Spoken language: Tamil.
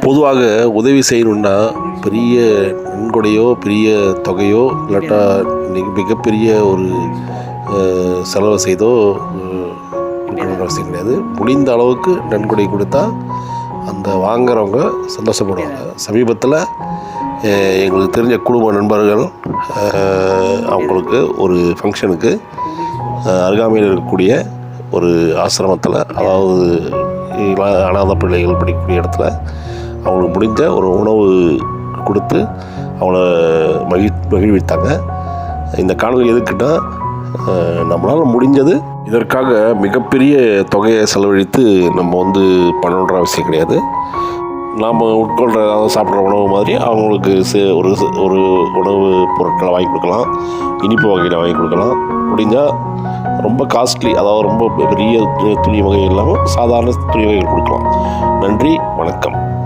பொதுவாக உதவி செய்யணுன்னா பெரிய நன்கொடையோ பெரிய தொகையோ இல்லாட்டா மிக- மிகப்பெரிய ஒரு செலவு செய்தோ அவசியம் கிடையாது. முடிந்த அளவுக்கு நன்கொடை கொடுத்தா அந்த வாங்குறவங்க சந்தோஷப்படுவாங்க. சமீபத்தில் எங்களுக்கு தெரிஞ்ச குடும்ப நண்பர்கள் அவங்களுக்கு ஒரு ஃபங்க்ஷனுக்கு அருகாமையில் இருக்கக்கூடிய ஒரு ஆசிரமத்தில் அதாவது அனாதை பிள்ளைகள் படிக்கக்கூடிய இடத்துல அவங்களுக்கு முடிஞ்ச ஒரு உணவு கொடுத்து அவங்கள மகி மகிழ்வித்தாங்க. இந்த காணொலி எதுக்குன்னா நம்மளால் முடிஞ்சது இதற்காக மிகப்பெரிய தொகையை செலவழித்து நம்ம வந்து பண்ணணுன்ற அவசியம் கிடையாது. நாம் உட்கொள்கிற அதாவது சாப்பிட்ற உணவு மாதிரி அவங்களுக்கு சே- ஒரு ஒரு உணவு பொருட்களை வாங்கி கொடுக்கலாம். இனிப்பு வகையில் வாங்கி கொடுக்கலாம். முடிஞ்சால் ரொம்ப காஸ்ட்லி அதாவது ரொம்ப பெரிய துணி வகை இல்லாமல் சாதாரண துணி வகைகள் கொடுக்கலாம். நன்றி வணக்கம்.